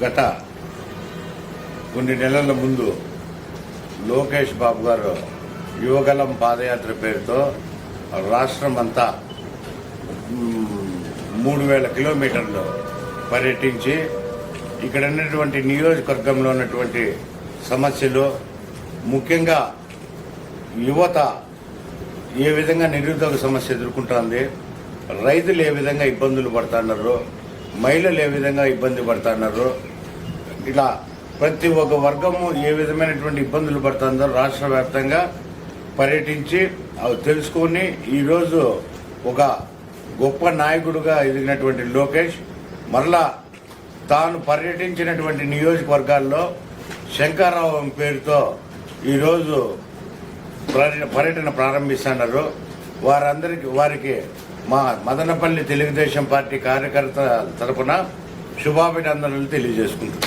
గత కొన్ని నెలల ముందు లోకేష్ బాబు గారు యువగలం పాదయాత్ర పేరుతో రాష్ట్రం అంతా మూడు వేల కిలోమీటర్లు పర్యటించి ఇక్కడ ఉన్నటువంటి నియోజకవర్గంలో ఉన్నటువంటి సమస్యలు ముఖ్యంగా యువత ఏ విధంగా నిరుద్యోగ సమస్య ఎదుర్కొంటోంది రైతులు ఏ విధంగా ఇబ్బందులు పడుతున్నారు మహిళలు ఏ విధంగా ఇబ్బంది పడుతున్నారు ఇలా ప్రతి ఒక్క వర్గము ఏ విధమైనటువంటి ఇబ్బందులు పడుతుందో రాష్ట్ర వ్యాప్తంగా పర్యటించి అవి తెలుసుకొని ఈరోజు ఒక గొప్ప నాయకుడుగా ఎదిగినటువంటి లోకేష్ మరలా తాను పర్యటించినటువంటి నియోజకవర్గాల్లో శంకారావం పేరుతో ఈరోజు పర్యటన ప్రారంభిస్తున్నారు. వారందరికీ వారికి మా మదనపల్లి తెలుగుదేశం పార్టీ కార్యకర్త తరపున శుభాభినందనలు తెలియజేసుకుంటున్నాను